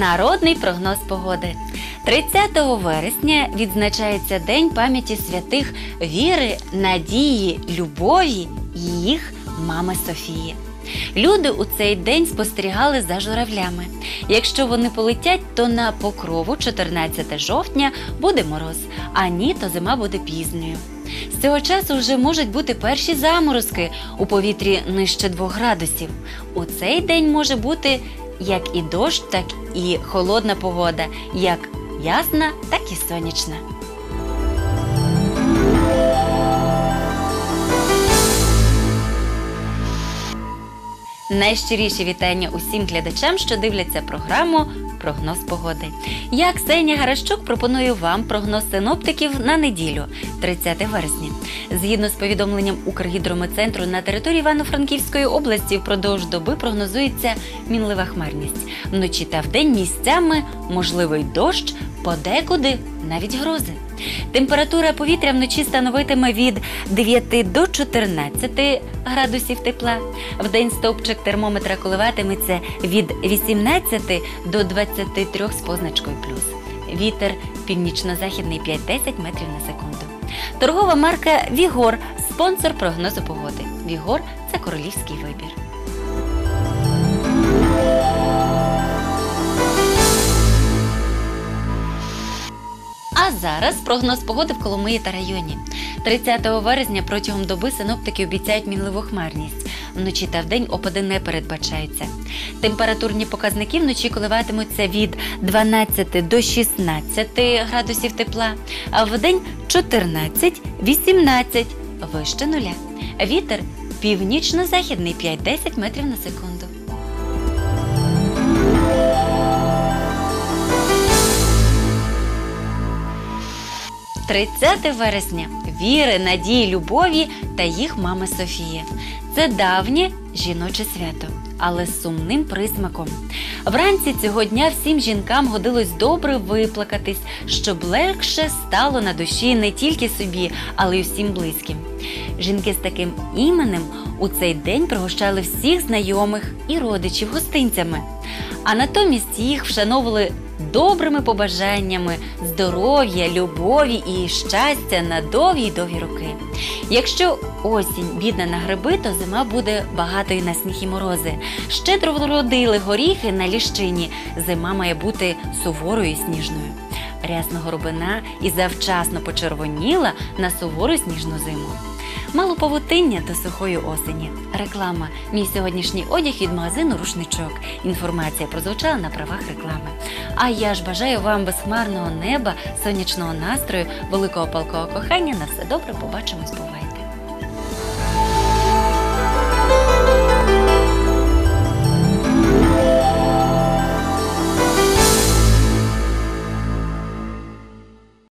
Народний прогноз погоди. 30 вересня відзначається День пам'яті святих віри, надії, любові і їх мами Софії. Люди у цей день спостерігали за журавлями. Якщо вони полетять, то на покрову 14 жовтня буде мороз, а ні, то зима буде пізньою. З цього часу вже можуть бути перші заморозки у повітрі нижче 2 градусів. У цей день може бути як і дощ, так і холодна погода, як ясна, так і сонячна. Найщиріші вітання усім глядачам, що дивляться програму Прогноз погоди. Я Ксенія Гаращук пропоную вам прогноз синоптиків на неділю, 30 вересня. Згідно з повідомленням Укргідрометцентру, на території Івано-Франківської області впродовж доби прогнозується мінлива хмарність. Вночі та вдень місцями можливий дощ, подекуди навіть грози. Температура повітря вночі становитиме від 9 до 14 градусів тепла. Вдень стовпчик термометра коливатиметься від 18 до 23 з позначкою плюс. Вітер північно-західний 5-10 метрів на секунду. Торгова марка Вігор спонсор прогнозу погоди. Вігор це королівський вибір. А зараз прогноз погоди в Коломиї та районі. 30 вересня протягом доби синоптики обіцяють мінливу хмарність. Вночі та вдень опади не передбачаються. Температурні показники вночі коливатимуться від 12 до 16 градусів тепла, а вдень 14-18 вище нуля. Вітер північно-західний 5-10 метрів на секунду. – 30 вересня віри, надії, любові та їх мами Софії. Це давнє жіноче свято, але з сумним присмаком. Вранці цього дня всім жінкам годилось добре виплакатись, щоб легше стало на душі не тільки собі, але й усім близьким. Жінки з таким іменем у цей день пригощали всіх знайомих і родичів гостинцями, а натомість їх вшановували добрими побажаннями здоров'я, любові і щастя на довгі й довгі роки. Якщо осінь бідна на гриби, то зима буде багатою на сніг і морози. Щедро вродили горіхи на ліщині. Зима має бути суворою і сніжною. Рясна горобина і завчасно почервоніла на сувору сніжну зиму. Мало павутиння до сухої осені. Реклама. Мій сьогоднішній одяг від магазину Рушничок. Інформація прозвучала на правах реклами. А я ж бажаю вам безхмарного неба, сонячного настрою, великого палкого кохання. На все добре, побачимось, буває.